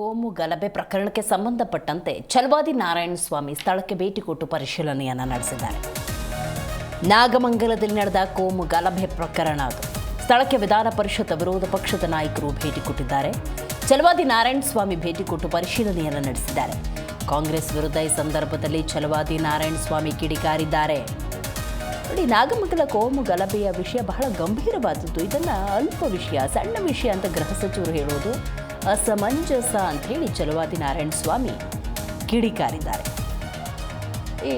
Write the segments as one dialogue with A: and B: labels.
A: ಕೋಮು ಗಲಭೆ ಪ್ರಕರಣಕ್ಕೆ ಸಂಬಂಧಪಟ್ಟಂತೆ ಛಲವಾದಿ ನಾರಾಯಣ ಸ್ವಾಮಿ ಸ್ಥಳಕ್ಕೆ ಭೇಟಿ ಕೊಟ್ಟು ಪರಿಶೀಲನೆಯನ್ನು ನಡೆಸಿದ್ದಾರೆ. ನಾಗಮಂಗಲದಲ್ಲಿ ನಡೆದ ಕೋಮು ಗಲಭೆ ಪ್ರಕರಣ ಸ್ಥಳಕ್ಕೆ ವಿಧಾನ ಪರಿಷತ್ ವಿರೋಧ ಪಕ್ಷದ ನಾಯಕರು ಭೇಟಿ ಕೊಟ್ಟಿದ್ದಾರೆ. ಛಲವಾದಿ ನಾರಾಯಣ ಸ್ವಾಮಿ ಭೇಟಿ ಕೊಟ್ಟು ಪರಿಶೀಲನೆಯನ್ನು ನಡೆಸಿದ್ದಾರೆ. ಕಾಂಗ್ರೆಸ್ ವಿರುದ್ಧ ಈ ಸಂದರ್ಭದಲ್ಲಿ ಛಲವಾದಿ ನಾರಾಯಣ ಸ್ವಾಮಿ ಕಿಡಿಕಾರಿದ್ದಾರೆ. ನೋಡಿ, ನಾಗಮಂಗಲ ಕೋಮು ಗಲಭೆಯ ವಿಷಯ ಬಹಳ ಗಂಭೀರವಾದದ್ದು. ಇದನ್ನು ಅಲ್ಪ ವಿಷಯ, ಸಣ್ಣ ವಿಷಯ ಅಂತ ಗೃಹ ಸಚಿವರು ಹೇಳೋದು. ಅಸಮಂಜಸ ಅಂತ ಹೇಳಿ ಛಲವಾದಿ ನಾರಾಯಣ ಸ್ವಾಮಿ ಕಿಡಿಕಾರಿದ್ದಾರೆ. ಈ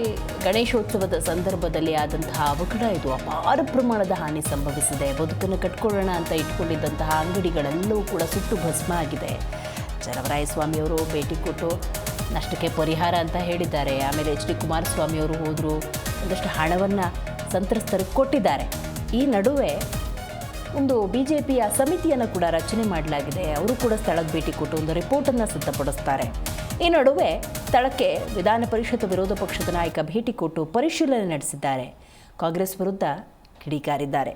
A: ಗಣೇಶೋತ್ಸವದ ಸಂದರ್ಭದಲ್ಲಿ ಆದಂತಹ ಅವಘಡ ಇದು ಅಪಾರ ಪ್ರಮಾಣದ ಹಾನಿ ಸಂಭವಿಸಿದೆ. ಬದುಕನ್ನು ಕಟ್ಕೊಳ್ಳೋಣ ಅಂತ ಇಟ್ಕೊಂಡಿದ್ದಂತಹ ಅಂಗಡಿಗಳೆಲ್ಲವೂ ಕೂಡ ಸುಟ್ಟು ಭಸ್ಮ ಆಗಿದೆ. ಚಲವರಾಯಸ್ವಾಮಿಯವರು ಭೇಟಿ ಕೊಟ್ಟು ನಷ್ಟಕ್ಕೆ ಪರಿಹಾರ ಅಂತ ಹೇಳಿದ್ದಾರೆ. ಆಮೇಲೆ ಎಚ್ ಡಿ ಕುಮಾರಸ್ವಾಮಿಯವರು ಹೋದರು, ಒಂದಷ್ಟು ಹಣವನ್ನು ಸಂತ್ರಸ್ತರಿಗೆ ಕೊಟ್ಟಿದ್ದಾರೆ. ಈ ನಡುವೆ ಒಂದು ಬಿ ಜೆ ಪಿಯ ಸಮಿತಿಯನ್ನು ಕೂಡ ರಚನೆ ಮಾಡಲಾಗಿದೆ. ಅವರು ಕೂಡ ಸ್ಥಳಕ್ಕೆ ಭೇಟಿ ಕೊಟ್ಟು ಒಂದು ರಿಪೋರ್ಟನ್ನು ಸಿದ್ಧಪಡಿಸ್ತಾರೆ. ಈ ನಡುವೆ ಸ್ಥಳಕ್ಕೆ ವಿಧಾನ ಪರಿಷತ್ ವಿರೋಧ ಪಕ್ಷದ ನಾಯಕ ಭೇಟಿ ಕೊಟ್ಟು ಪರಿಶೀಲನೆ ನಡೆಸಿದ್ದಾರೆ. ಕಾಂಗ್ರೆಸ್ ವಿರುದ್ಧ ಕಿಡಿಕಾರಿದ್ದಾರೆ.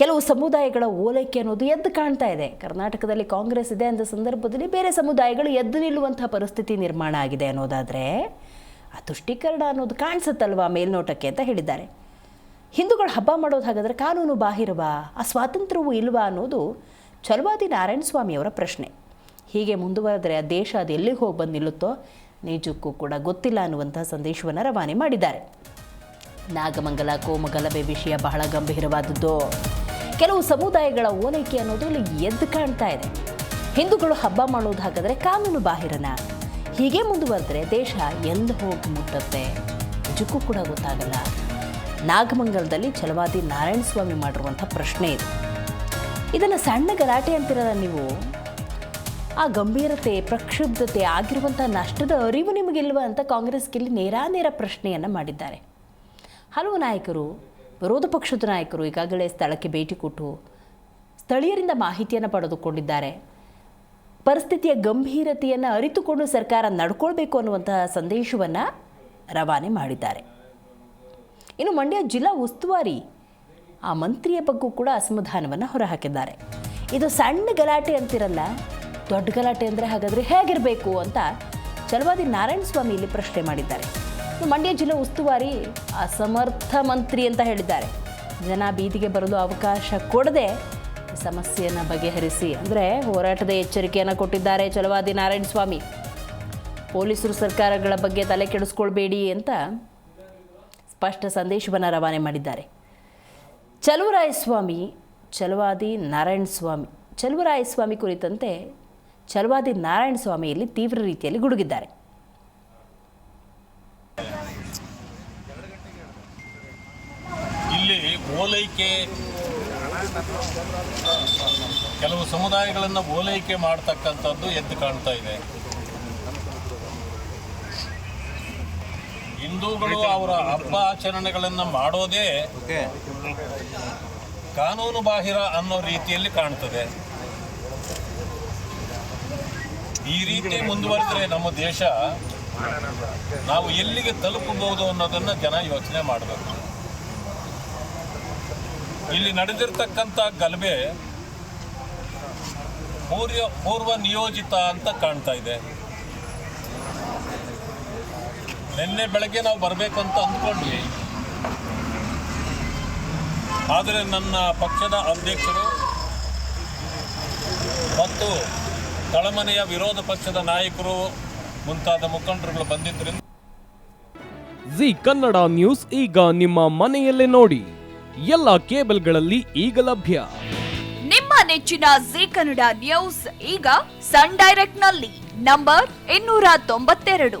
A: ಕೆಲವು ಸಮುದಾಯಗಳ ಓಲೈಕೆ ಅನ್ನೋದು ಎದ್ದು ಕಾಣ್ತಾ ಇದೆ. ಕರ್ನಾಟಕದಲ್ಲಿ ಕಾಂಗ್ರೆಸ್ ಇದೆ ಅಂದ ಸಂದರ್ಭದಲ್ಲಿ ಬೇರೆ ಸಮುದಾಯಗಳು ಎದ್ದು ನಿಲ್ಲುವಂತಹ ಪರಿಸ್ಥಿತಿ ನಿರ್ಮಾಣ ಆಗಿದೆ ಅನ್ನೋದಾದರೆ ಆ ತುಷ್ಟೀಕರಣ ಅನ್ನೋದು ಕಾಣಿಸುತ್ತಲ್ವಾ ಮೇಲ್ನೋಟಕ್ಕೆ ಅಂತ ಹೇಳಿದ್ದಾರೆ. ಹಿಂದೂಗಳು ಹಬ್ಬ ಮಾಡೋದು ಹಾಗಾದರೆ ಕಾನೂನು ಬಾಹಿರವಾ? ಆ ಸ್ವಾತಂತ್ರ್ಯವೂ ಇಲ್ವಾ ಅನ್ನೋದು ಛಲವಾದಿ ನಾರಾಯಣ ಸ್ವಾಮಿಯವರ ಪ್ರಶ್ನೆ. ಹೀಗೆ ಮುಂದುವರೆದರೆ ಆ ದೇಶ ಅದು ಎಲ್ಲಿಗೆ ಹೋಗಿ ಬಂದು ನಿಲ್ಲುತ್ತೋ ನಿಜಕ್ಕೂ ಕೂಡ ಗೊತ್ತಿಲ್ಲ ಅನ್ನುವಂಥ ಸಂದೇಶವನ್ನು ರವಾನೆ ಮಾಡಿದ್ದಾರೆ. ನಾಗಮಂಗಲ ಕೋಮಗಲಭೆ ವಿಷಯ ಬಹಳ ಗಂಭೀರವಾದದ್ದು. ಕೆಲವು ಸಮುದಾಯಗಳ ಓಲೈಕೆ ಅನ್ನೋದು ಇಲ್ಲಿ ಎದ್ದು ಕಾಣ್ತಾ ಇದೆ. ಹಿಂದೂಗಳು ಹಬ್ಬ ಮಾಡೋದು ಹಾಗಾದರೆ ಕಾನೂನು ಬಾಹಿರನ? ಹೀಗೆ ಮುಂದುವರೆದ್ರೆ ದೇಶ ಎಲ್ಲಿ ಹೋಗಿ ಮುಟ್ಟುತ್ತೆ? ನಿಜಕ್ಕೂ ಕೂಡ ಗೊತ್ತಾಗಲ್ಲ. ನಾಗಮಂಗಲದಲ್ಲಿ ಛಲವಾದಿ ನಾರಾಯಣ ಸ್ವಾಮಿ ಮಾಡಿರುವಂಥ ಪ್ರಶ್ನೆ ಇದು. ಇದನ್ನು ಸಣ್ಣ ಗಲಾಟೆ ಅಂತಿರಲ್ಲ ನೀವು? ಆ ಗಂಭೀರತೆ, ಪ್ರಕ್ಷುಬ್ಧತೆ ಆಗಿರುವಂಥ ನಷ್ಟದ ಅರಿವು ನಿಮಗಿಲ್ವಾ ಅಂತ ಕಾಂಗ್ರೆಸ್ಗೆ ಇಲ್ಲಿ ನೇರಾನೇರ ಪ್ರಶ್ನೆಯನ್ನು ಮಾಡಿದ್ದಾರೆ. ಹಲವು ನಾಯಕರು, ವಿರೋಧ ಪಕ್ಷದ ನಾಯಕರು ಈಗಾಗಲೇ ಸ್ಥಳಕ್ಕೆ ಭೇಟಿ ಕೊಟ್ಟು ಸ್ಥಳೀಯರಿಂದ ಮಾಹಿತಿಯನ್ನು ಪಡೆದುಕೊಂಡಿದ್ದಾರೆ. ಪರಿಸ್ಥಿತಿಯ ಗಂಭೀರತೆಯನ್ನು ಅರಿತುಕೊಂಡು ಸರ್ಕಾರ ನಡ್ಕೊಳ್ಬೇಕು ಅನ್ನುವಂತಹ ಸಂದೇಶವನ್ನು ರವಾನೆ ಮಾಡಿದ್ದಾರೆ. ಇನ್ನು ಮಂಡ್ಯ ಜಿಲ್ಲಾ ಉಸ್ತುವಾರಿ, ಆ ಮಂತ್ರಿಯ ಬಗ್ಗೂ ಕೂಡ ಅಸಮಾಧಾನವನ್ನು ಹೊರಹಾಕಿದ್ದಾರೆ. ಇದು ಸಣ್ಣ ಗಲಾಟೆ ಅಂತಿರಲ್ಲ, ದೊಡ್ಡ ಗಲಾಟೆ ಅಂದರೆ ಹಾಗಾದರೆ ಹೇಗಿರಬೇಕು ಅಂತ ಚಲವಾದಿ ನಾರಾಯಣ ಸ್ವಾಮಿ ಇಲ್ಲಿ ಪ್ರಶ್ನೆ ಮಾಡಿದ್ದಾರೆ. ಮಂಡ್ಯ ಜಿಲ್ಲಾ ಉಸ್ತುವಾರಿ, ಅಸಮರ್ಥ ಮಂತ್ರಿ ಅಂತ ಹೇಳಿದ್ದಾರೆ. ಜನ ಬೀದಿಗೆ ಬರಲು ಅವಕಾಶ ಕೊಡದೆ ಸಮಸ್ಯೆಯನ್ನು ಬಗೆಹರಿಸಿ ಅಂದರೆ ಹೋರಾಟದ ಎಚ್ಚರಿಕೆಯನ್ನು ಕೊಟ್ಟಿದ್ದಾರೆ ಚಲವಾದಿ ನಾರಾಯಣ ಸ್ವಾಮಿ. ಪೊಲೀಸರು ಸರ್ಕಾರಗಳ ಬಗ್ಗೆ ತಲೆ ಕೆಡಿಸ್ಕೊಳ್ಬೇಡಿ ಅಂತ ಸ್ಪಷ್ಟ ಸಂದೇಶವನ್ನು ರವಾನೆ ಮಾಡಿದ್ದಾರೆ. ಚಲುವರಾಯಸ್ವಾಮಿ ಚಲುವಾದಿ ನಾರಾಯಣ ಸ್ವಾಮಿ ಚಲುವರಾಯಸ್ವಾಮಿ ಕುರಿತಂತೆ ಚಲುವಾದಿ ನಾರಾಯಣ ಸ್ವಾಮಿಯಲ್ಲಿ ತೀವ್ರ ರೀತಿಯಲ್ಲಿ ಗುಡುಗಿದ್ದಾರೆ.
B: ಇಲ್ಲಿ ಓಲೈಕೆ, ಕೆಲವು ಸಮುದಾಯಗಳನ್ನು ಓಲೈಕೆ ಮಾಡ್ತಕ್ಕಂಥದ್ದು ಎದ್ದು ಕಾಣ್ತಾ ಇದೆ. ಹಿಂದೂಗಳು ಅವರ ಹಬ್ಬ ಆಚರಣೆಗಳನ್ನು ಮಾಡೋದೇ ಕಾನೂನು ಬಾಹಿರ ಅನ್ನೋ ರೀತಿಯಲ್ಲಿ ಕಾಣ್ತದೆ. ಈ ರೀತಿ ಮುಂದುವರೆದ್ರೆ ನಮ್ಮ ದೇಶ ನಾವು ಎಲ್ಲಿಗೆ ತಲುಪಬಹುದು ಅನ್ನೋದನ್ನ ಜನ ಯೋಚನೆ ಮಾಡಬೇಕು. ಇಲ್ಲಿ ನಡೆದಿರ್ತಕ್ಕಂಥ ಗಲಭೆ ಪೂರ್ವ ಪೂರ್ವ ನಿಯೋಜಿತ ಅಂತ ಕಾಣ್ತಾ ಇದೆ. ನಿನ್ನೆ ಬೆಳಗ್ಗೆ ನಾವು ಬರಬೇಕು ಅಂತ ಅಂದ್ಕೊಂಡ್ವಿ. ಆದರೆ ನನ್ನ ಪಕ್ಷದ ಅಧ್ಯಕ್ಷರು ಮತ್ತು ತಳಮನೆಯ ವಿರೋಧ ಪಕ್ಷದ ನಾಯಕರು ಮುಂತಾದ ಮುಖಂಡರುಗಳು ಬಂದಿದ್ದರಿಂದ
C: ಜಿ ಕನ್ನಡ ನ್ಯೂಸ್ ಈಗ ನಿಮ್ಮ ಮನೆಯಲ್ಲೇ ನೋಡಿ. ಎಲ್ಲ ಕೇಬಲ್ಗಳಲ್ಲಿ ಈಗ ಲಭ್ಯ.
D: ನಿಮ್ಮ ನೆಚ್ಚಿನ ಜಿ ಕನ್ನಡ ನ್ಯೂಸ್ ಈಗ ಸನ್ ಡೈರೆಕ್ಟ್ನಲ್ಲಿ ನಂಬರ್ ಇನ್ನೂರ ತೊಂಬತ್ತೆರಡು.